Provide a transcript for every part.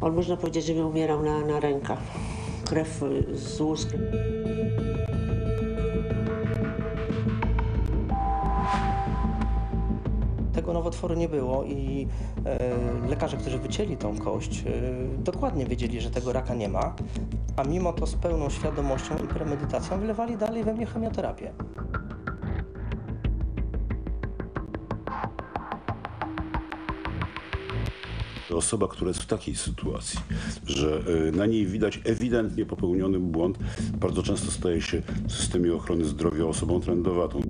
On można powiedzieć, że mi umierał na, na rękach. Krew z łuskiem. Tego nowotworu nie było i e, lekarze, którzy wycięli tą kość, e, dokładnie wiedzieli, że tego raka nie ma, a mimo to z pełną świadomością i premedytacją wylewali dalej we mnie chemioterapię. Osoba, która jest w takiej sytuacji, że y, na niej widać ewidentnie popełniony błąd, bardzo często staje się w systemie ochrony zdrowia osobą trendowatą.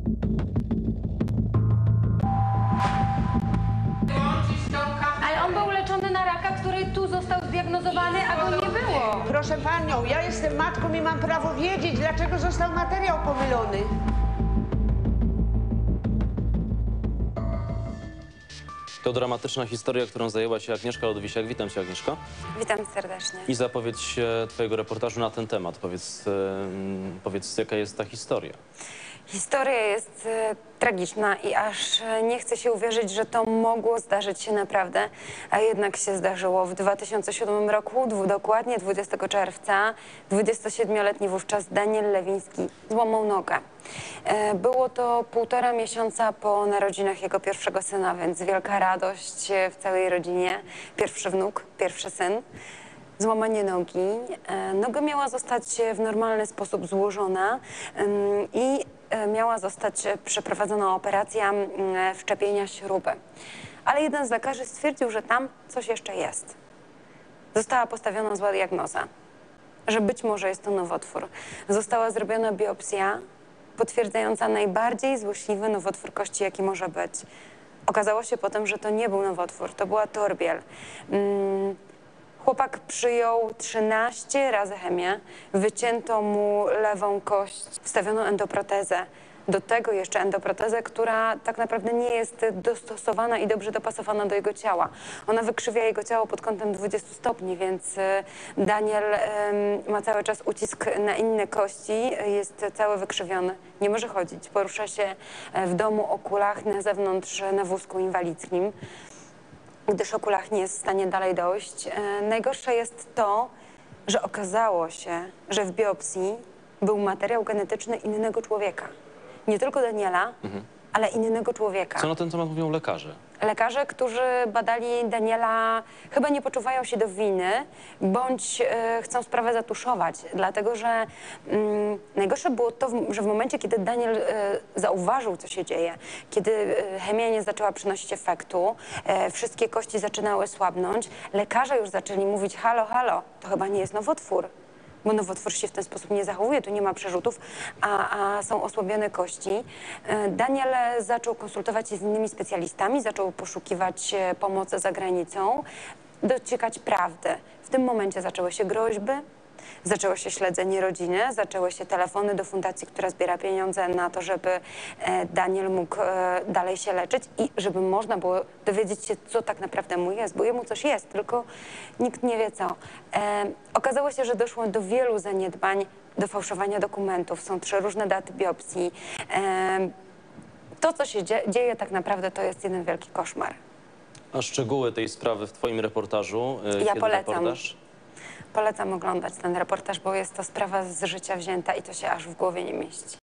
Ale on był leczony na raka, który tu został zdiagnozowany, a go nie było. Proszę panią, ja jestem matką i mam prawo wiedzieć, dlaczego został materiał pomylony. To dramatyczna historia, którą zajęła się Agnieszka Lodowisiak. Witam cię, Agnieszko. Witam serdecznie. I zapowiedź się twojego reportażu na ten temat. Powiedz, em, powiedz jaka jest ta historia. Historia jest e, tragiczna i aż e, nie chce się uwierzyć, że to mogło zdarzyć się naprawdę, a jednak się zdarzyło. W 2007 roku, dokładnie 20 czerwca, 27-letni wówczas Daniel Lewiński złamał nogę. E, Było to półtora miesiąca po narodzinach jego pierwszego syna, więc wielka radość w całej rodzinie. Pierwszy wnuk, pierwszy syn. złamanie nogi. Noga miała zostać w normalny sposób złożona i miała zostać przeprowadzona operacja mm, wszczepienia śruby. Ale jeden z lekarzy stwierdził, że tam coś jeszcze jest. Została postawiona zła diagnoza, że być może jest to nowotwór. Została zrobiona biopsja potwierdzająca najbardziej złośliwy nowotwór kości, jaki może być. Okazało się potem, że to nie był nowotwór, to była torbiel. Mm, Chłopak przyjął 13 razy chemię, wycięto mu lewą kość, wstawiono endoprotezę. Do tego jeszcze endoprotezę, która tak naprawdę nie jest dostosowana i dobrze dopasowana do jego ciała. Ona wykrzywia jego ciało pod kątem 20 stopni, więc e, Daniel ma cały czas ucisk na inne kości, jest cały wykrzywiony. Nie może chodzić, porusza się e, w domu o kulach, na zewnątrz na wózku inwalidzkim gdyż o kulach nie jest w stanie dalej dojść. E, najgorsze jest to, że okazało się, że w biopsji był materiał genetyczny innego człowieka. Nie tylko Daniela, ale innego człowieka. Co na ten temat mówią lekarze? Lekarze, którzy badali Daniela, chyba nie poczuwają się do winy, bądź e, chcą sprawę zatuszować, dlatego że mm, najgorsze było to, że w momencie, kiedy Daniel e, zauważył, co się dzieje, kiedy e, chemia nie zaczęła przynosić efektu, e, wszystkie kości zaczynały słabnąć, lekarze już zaczęli mówić, halo, halo, to chyba nie jest nowotwór bo nowotwór się w ten sposób nie zachowuje, tu nie ma przerzutów, a, a są osłabione kości. E, Daniel zaczął konsultować się z innymi specjalistami, zaczął poszukiwać e, pomocy za granicą, dociekać prawdy. W tym momencie zaczęły się groźby, zaczęło się śledzenie rodziny, zaczęły się telefony do fundacji, która zbiera pieniądze na to, żeby e, Daniel mógł e, dalej się leczyć i żeby można było dowiedzieć się, co tak naprawdę mu jest, bo jemu coś jest, tylko nikt nie wie co. E, okazało się, że doszło do wielu zaniedbań, do fałszowania dokumentów. Są trzy różne daty biopsji. To, co się dzie- dzieje tak naprawdę, to jest jeden wielki koszmar. A szczegóły tej sprawy w twoim reportażu? Ja kiedy polecam. reportaż? Polecam oglądać ten reportaż, bo jest to sprawa z życia wzięta i to się aż w głowie nie mieści.